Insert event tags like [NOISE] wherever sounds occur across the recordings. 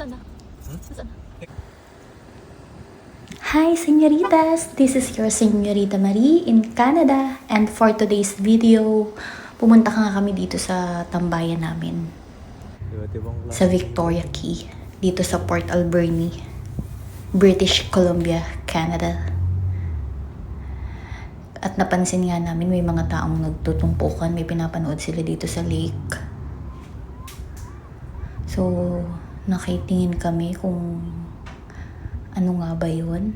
Nasaan na? Nasaan na? Hi, senoritas! This is your Senorita Marie in Canada. And for today's video, pumunta ka nga kami dito sa tambayan namin. Sa Victoria Key. Dito sa Port Alberni, British Columbia, Canada. At napansin nga namin may mga taong nagtutumpukan, may pinapanood sila dito sa lake. So, nakitingin kami kung ano nga ba yun.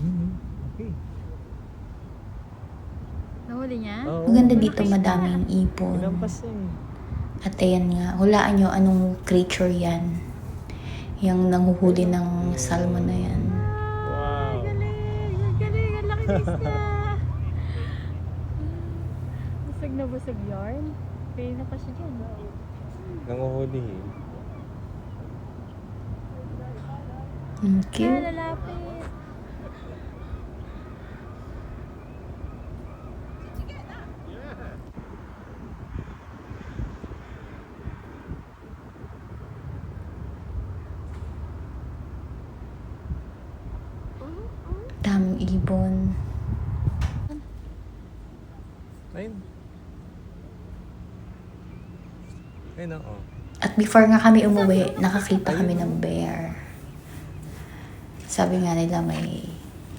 Mhm. Okay. Nahuli niya? Oo. Maganda dito, madaming ipon. Pinampas eh. At ayan nga, hulaan nyo anong creature yan. Yung nanguhuli ng salmon na yan. Wow. Galing! Ang galing! Ang laki ng isda! [LAUGHS] busog na busog yarn. Pwede na pa siya dyan. Nanguhuli. Ang Ah, cute. lalapit. Daming ibon. Ayun. Ayun na, oh. At before nga kami umuwi, nakakita kami ng bear. Sabi nga nila may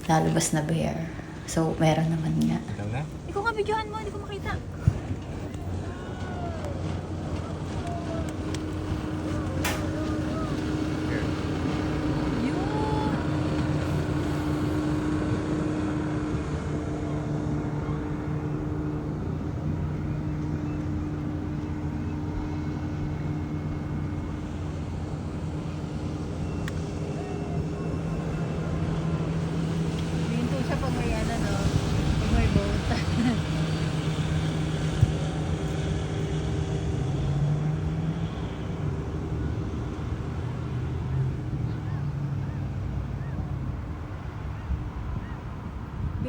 lalabas na bear. So, meron naman nga. Ikaw na? Ikaw nga videohan mo, hindi ko makita. Here. Yun! Minto siya pag may ano, no? Pag may boat.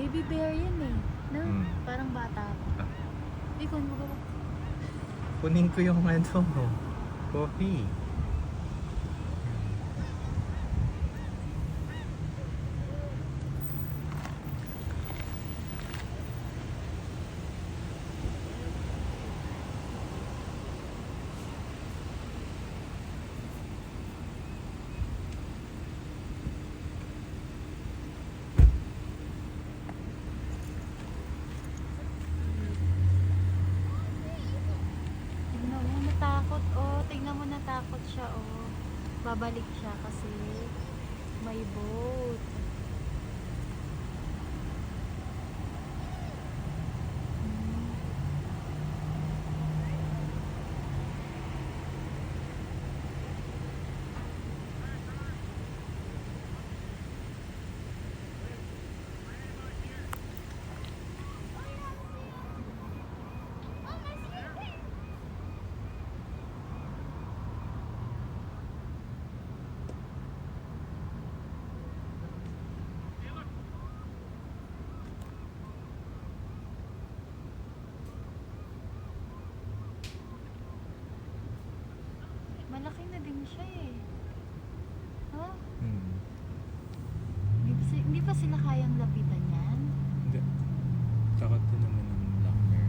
Baby bear yan eh. No? Hmm. Parang bata pa. Ikaw mo ba? Kunin ko yung ano mo. Coffee. Tignan mo, natakot. Oh, natakot siya. Oh, babalik siya kasi may boat. Hmm. Malaki na din siya eh. Huh? Hmm. Hindi, pa hindi pa sila kayang lapitan yan? Hindi. Takot din naman ng black bear.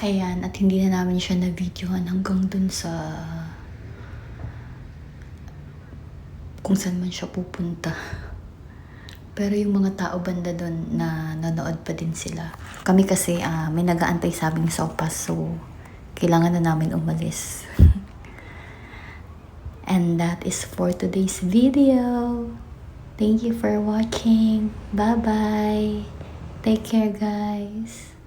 Ayan, at hindi na namin siya na-videohan hanggang dun sa kung saan man siya pupunta. Pero yung mga tao banda doon na nanood pa din sila. Kami kasi ah, may nagaantay sa aming sopas so kailangan na namin umalis. [LAUGHS] And that is for today's video. Thank you for watching. Bye-bye. Take care, guys.